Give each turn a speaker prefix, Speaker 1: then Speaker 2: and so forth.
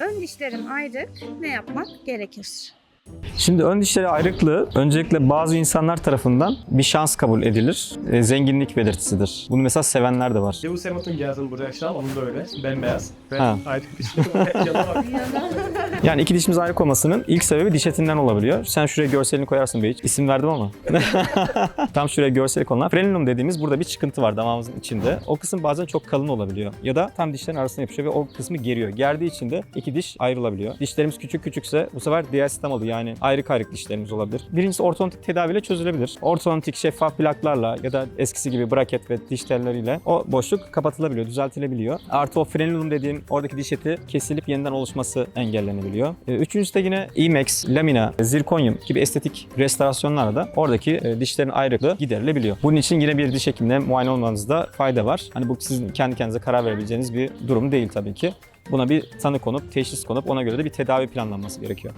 Speaker 1: ön dişlerim ayrık ne yapmak gerekir?
Speaker 2: Şimdi ön dişleri ayrıklığı öncelikle bazı insanlar tarafından bir şans kabul edilir. E, zenginlik belirtisidir. Bunu mesela sevenler de var.
Speaker 3: Lewis Hamilton gelsin buraya akşam. Onun da öyle. Bembeyaz. Ve
Speaker 2: Ha.
Speaker 3: ayrık.
Speaker 2: Yani iki dişimiz ayrık olmasının ilk sebebi diş etinden olabiliyor. Sen şuraya görselini koyarsın be hiç. İsim verdim ama. Tam şuraya görseli konulan. Frenulum dediğimiz burada bir çıkıntı var damağımızın içinde. O kısım bazen çok kalın olabiliyor. Ya da tam dişlerin arasına yapışıyor ve o kısmı geriyor. Gerdiği için de iki diş ayrılabiliyor. Dişlerimiz küçük küçükse bu sefer diastemalı yani ayrık ayrık dişlerimiz olabilir. Birincisi ortodontik tedaviyle çözülebilir. Ortodontik şeffaf plaklarla ya da eskisi gibi braket ve diş telleriyle o boşluk kapatılabiliyor, düzeltilebiliyor. Artı o frenulum dediğim oradaki diş eti kesilip yeniden oluşması engellenebiliyor. Ee, Üçüncüsü de yine IMAX, lamina, zirkonyum gibi estetik restorasyonlarla da oradaki e, dişlerin ayrıklığı giderilebiliyor. Bunun için yine bir diş hekimine muayene olmanızda fayda var. Hani bu sizin kendi kendinize karar verebileceğiniz bir durum değil tabii ki. Buna bir tanı konup, teşhis konup ona göre de bir tedavi planlanması gerekiyor.